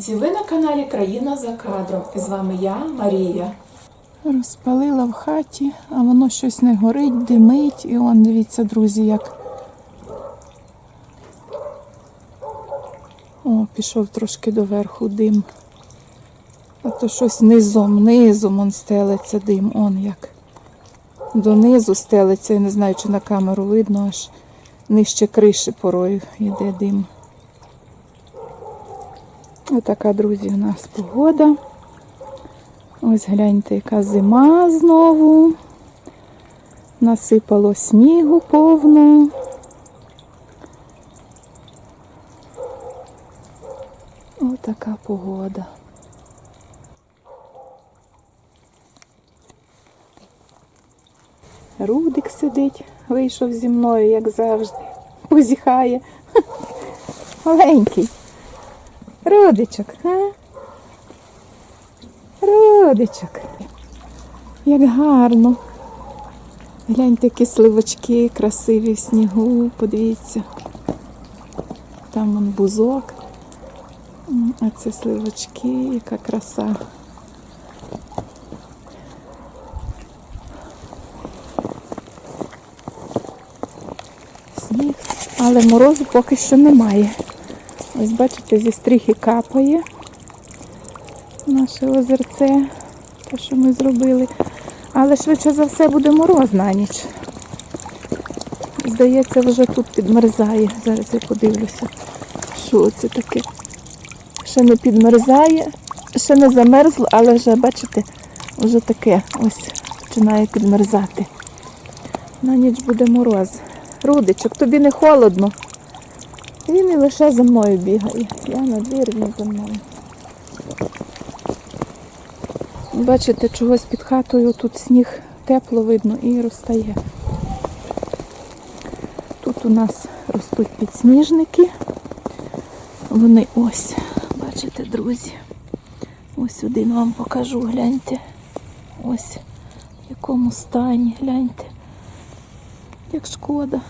українці! Ви на каналі Країна за кадром. І з вами я, Марія. Розпалила в хаті, а воно щось не горить, димить. І он, дивіться, друзі, як. О, пішов трошки доверху дим. А то щось низом, низом он стелиться дим, он як. Донизу стелиться, я не знаю, чи на камеру видно, аж нижче криші порою йде дим. Отака, друзі, у нас погода. Ось гляньте, яка зима знову. Насипало снігу повно. Отака погода. Рудик сидить, вийшов зі мною, як завжди. Позіхає. Маленький. Рудичок, а? Родичок. Як гарно. Гляньте, які сливочки красиві в снігу, подивіться. Там вон бузок. А це сливочки, яка краса. Сніг, але морозу поки що немає. Ось бачите, зі стріхи капає наше озерце, те, що ми зробили. Але швидше за все буде мороз на ніч. Здається, вже тут підмерзає. Зараз я подивлюся, що це таке. Ще не підмерзає, ще не замерзло, але вже, бачите, вже таке ось починає підмерзати. На ніч буде мороз. Рудичок, тобі не холодно. Він лише за мною бігає. Я на двір, він за мною. Бачите, чогось під хатою тут сніг тепло видно і розтає. Тут у нас ростуть підсніжники. Вони ось, бачите, друзі. Ось один вам покажу, гляньте. Ось в якому стані, гляньте. Як шкода.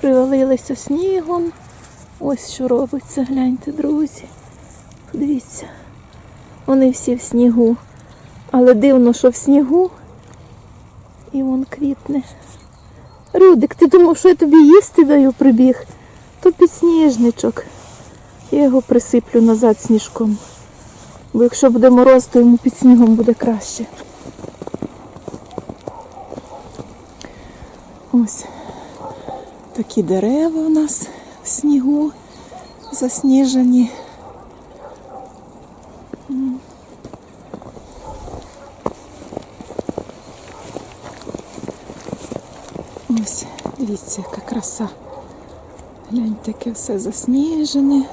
Привалилися снігом. Ось що робиться, гляньте, друзі. Подивіться. Вони всі в снігу. Але дивно, що в снігу і вон квітне. Рудик, ти думав, що я тобі їсти даю прибіг? То підсніжничок. Я його присиплю назад сніжком. Бо якщо буде мороз, то йому під снігом буде краще. Ось такі дерева у нас снігу засніжені. Ось, дивіться, яка краса. Гляньте, яке все засніжене.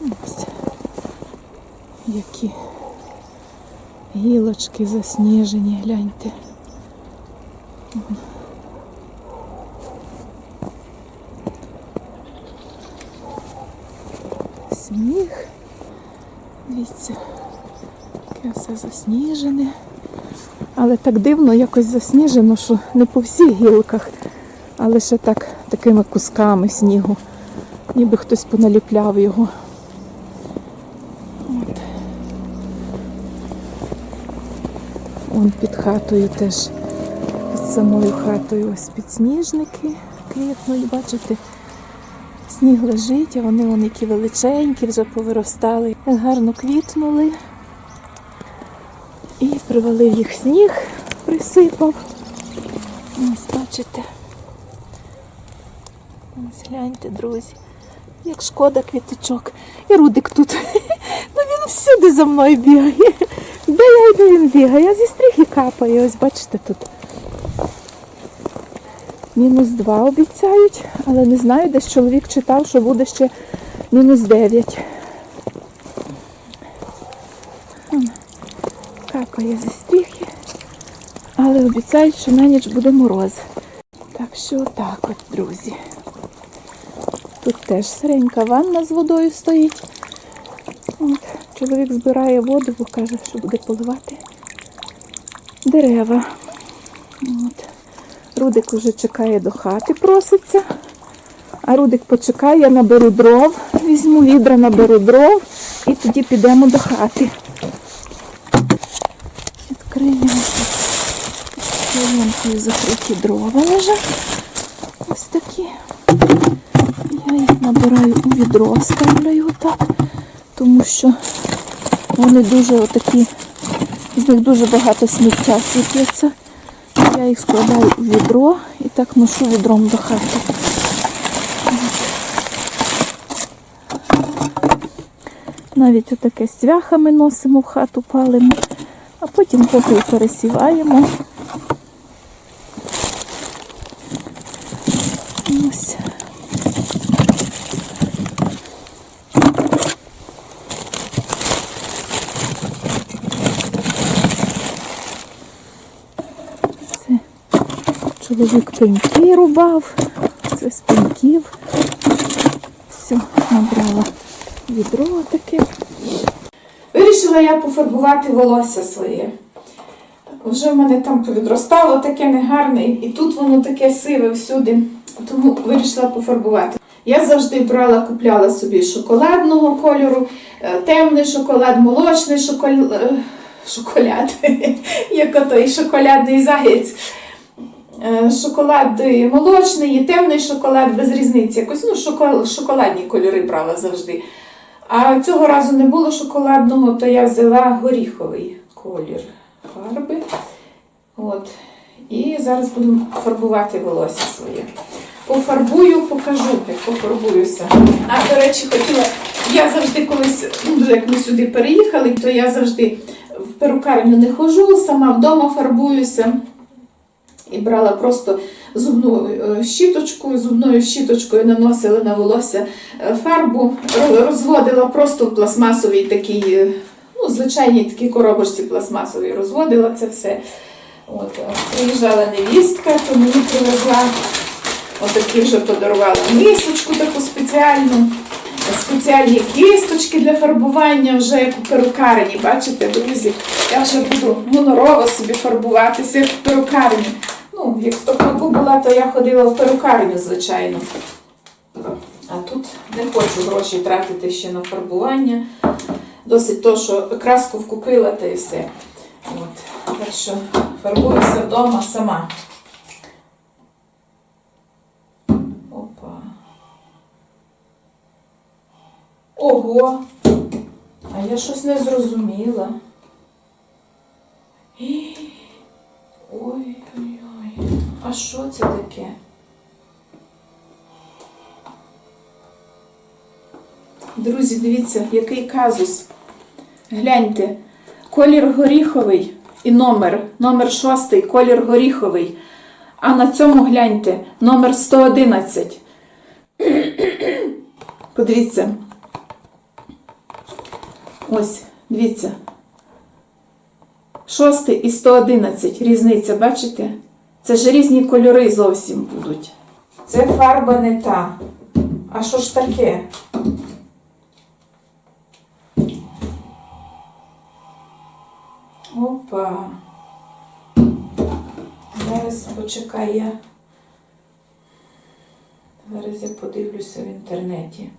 Ось. Які гілочки засніжені, гляньте. Сніг. Дивіться, яке все засніжене. Але так дивно якось засніжено, що не по всіх гілках, а лише так, такими кусками снігу. Ніби хтось поналіпляв його. Хатою теж, під самою хатою ось підсніжники квітнуть, бачите. Сніг лежить, а вони вон які величенькі, вже повиростали. Гарно квітнули. І привалив їх сніг, присипав. Ось бачите. Ось гляньте, друзі. Як шкода квіточок. І Рудик тут. Ну він всюди за мною бігає. Де я йду, він бігає, а зі стріхи капає. Ось бачите тут. Мінус 2 обіцяють, але не знаю, десь чоловік читав, що буде ще мінус 9. Капає зі стріхи, але обіцяють, що на ніч буде мороз. Так що так от, друзі. Тут теж сиренька ванна з водою стоїть. Чоловік збирає воду, бо каже, що буде поливати дерева. От. Рудик уже чекає до хати, проситься. А Рудик почекає, я наберу дров, візьму відра, наберу дров і тоді підемо до хати. Відкриємо закриті дрова лежать. Ось такі. Я їх набираю у відро, ставлю отак, тому що вони дуже отакі, з них дуже багато сміття сипляться. Я їх складаю у відро і так ношу відром до хати. Навіть отаке з цвяхами носимо в хату, палимо, а потім попіл пересіваємо. Ось. Це чоловік пеньки рубав, це з пеньків. Все, набрала відро таке. Вирішила я пофарбувати волосся своє. Вже в мене там повідростало таке негарне, і тут воно таке сиве всюди, тому вирішила пофарбувати. Я завжди брала, купляла собі шоколадного кольору, е, темний шоколад, молочний шоколяд, шоколад, як отой шоколадний заєць. Е, Шоколад молочний, і темний шоколад без різниці. Якось ну, шоколадні кольори брала завжди. А цього разу не було шоколадного, то я взяла горіховий колір фарби. От. І зараз буду фарбувати волосся своє. Пофарбую, покажу, як пофарбуюся. А, до речі, хотіла, я завжди колись, ну, як ми сюди переїхали, то я завжди в перукарню не ходжу, сама вдома фарбуюся. І брала просто зубну е, щіточку, зубною щіточкою наносила на волосся е, фарбу, розводила просто в пластмасовій такій, е, ну, звичайній такій коробочці пластмасовій, розводила це все. От, приїжджала невістка, то мені привезла отакі вже подарувала мисочку таку спеціальну. Спеціальні кісточки для фарбування вже як у перукарні. Бачите, друзі, я вже буду гонорово собі фарбуватися як в перукарні. Ну, як в Токмаку була, то я ходила в перукарню, звичайно. А тут не хочу гроші тратити ще на фарбування. Досить то, що краску вкупила та і все. От. Так що фарбуюся вдома сама. Опа. Ого! А я щось не зрозуміла. Ой-ой-ой. А що це таке? Друзі, дивіться, який казус. Гляньте, колір горіховий і номер. Номер шостий, колір горіховий. А на цьому гляньте, номер 111. Подивіться. Ось, дивіться. Шостий і 111. Різниця, бачите? Це ж різні кольори зовсім будуть. Це фарба не та. А що ж таке? Опа. Зараз почекай я. Зараз я подивлюся в інтернеті.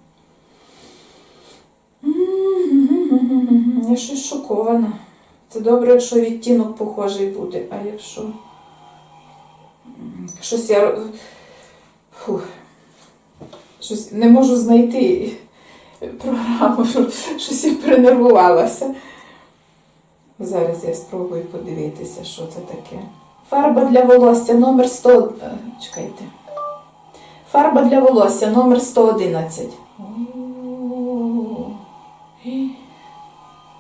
М, Я щось шокована. Це добре, якщо відтінок похожий буде, а якщо. Щось я. Фух. Щось не можу знайти програму, щось я перенервувалася. Зараз я спробую подивитися, що це таке. Фарба для волосся номер 100. е, Чекайте. Фарба для волосся номер 111.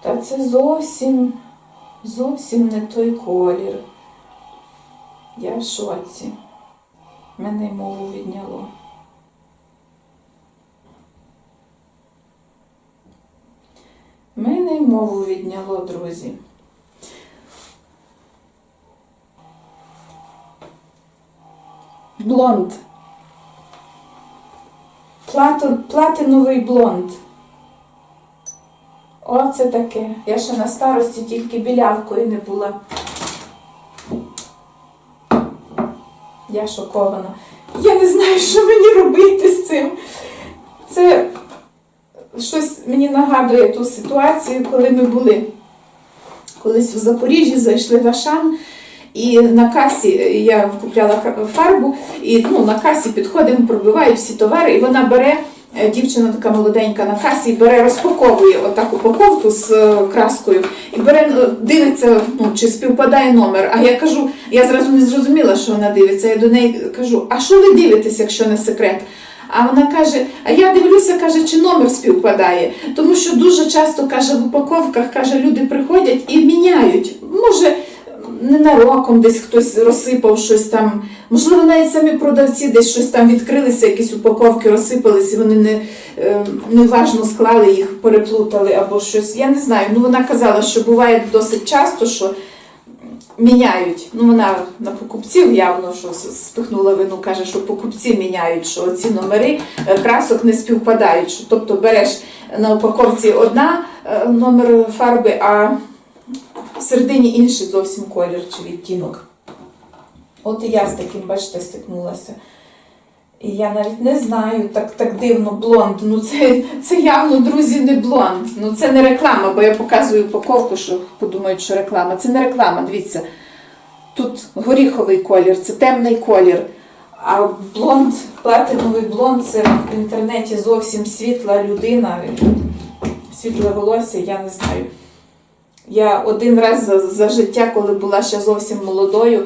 Та це зовсім, зовсім не той колір. Я в шоці. Мене й мову відняло. Мене й мову відняло, друзі. Блонд. Платиновий блонд. Оце таке. Я ще на старості тільки білявкою не була. Я шокована. Я не знаю, що мені робити з цим. Це щось мені нагадує ту ситуацію, коли ми були колись в Запоріжжі, зайшли в Ашан. І на касі я купляла фарбу, і ну, на касі підходимо, пробивають всі товари, і вона бере, дівчина така молоденька на касі, бере, розпаковує отак упаковку з е, краскою, і бере, е, дивиться, ну, чи співпадає номер. А я кажу, я зразу не зрозуміла, що вона дивиться. Я до неї кажу, а що ви дивитесь, якщо не секрет? А вона каже: а я дивлюся, каже, чи номер співпадає. Тому що дуже часто каже в упаковках, каже, люди приходять і міняють. Може, ненароком десь хтось розсипав щось там. Можливо, навіть самі продавці десь щось там відкрилися, якісь упаковки розсипались, і вони не, е, неважно склали їх, переплутали або щось. Я не знаю. Ну вона казала, що буває досить часто, що міняють. Ну, вона на покупців явно що спихнула вину, каже, що покупці міняють, що ці номери е, красок не співпадають. Тобто береш на упаковці одна е, номер фарби, а середині інший зовсім колір чи відтінок. От і я з таким, бачите, стикнулася. І я навіть не знаю, так, так дивно, блонд. Ну це, це явно, друзі, не блонд. Ну це не реклама, бо я показую упаковку, що подумають, що реклама. Це не реклама, дивіться. Тут горіховий колір, це темний колір. А блонд, платиновий блонд це в інтернеті зовсім світла людина, світле волосся, я не знаю. Я один раз за, за життя, коли була ще зовсім молодою,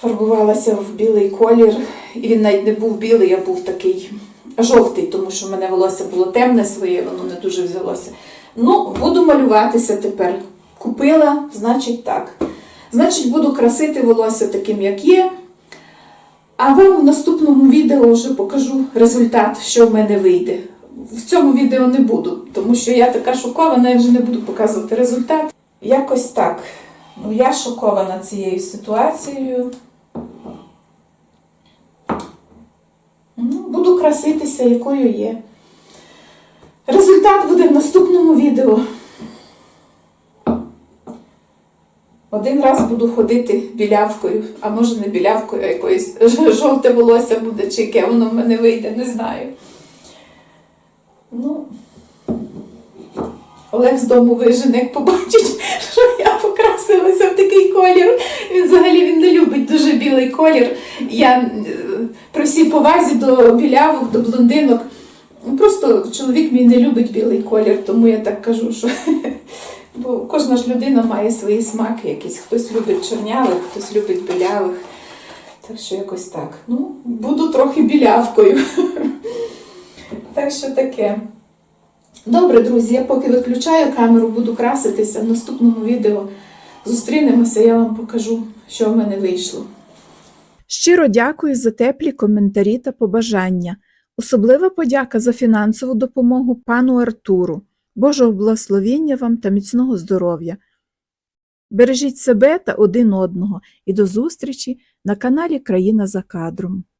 фарбувалася в білий колір, і він навіть не був білий, а був такий жовтий, тому що в мене волосся було темне своє, воно не дуже взялося. Ну, буду малюватися тепер. Купила, значить так. Значить, буду красити волосся таким, як є. А вам в наступному відео вже покажу результат, що в мене вийде. В цьому відео не буду, тому що я така шокована, я вже не буду показувати результат. Якось так. Ну, я шокована цією ситуацією. Ну, буду краситися, якою є. Результат буде в наступному відео. Один раз буду ходити білявкою, а може не білявкою, а якоюсь жовте волосся буде, чи яке воно в мене вийде, не знаю. Ну, Олег з дому вижене, як побачить, що я покрасилася в такий колір. Він взагалі він не любить дуже білий колір. Я е, при всій повазі до білявок, до блондинок. Просто чоловік мій не любить білий колір, тому я так кажу, що бо кожна ж людина має свої смаки якісь. Хтось любить чорнявих, хтось любить білявих. Так що якось так. Ну, буду трохи білявкою. Так що таке. Добре, друзі, я поки виключаю камеру, буду краситися. В наступному відео зустрінемося, я вам покажу, що в мене вийшло. Щиро дякую за теплі коментарі та побажання. Особлива подяка за фінансову допомогу пану Артуру. Божого благословіння вам та міцного здоров'я. Бережіть себе та один одного і до зустрічі на каналі Країна за кадром.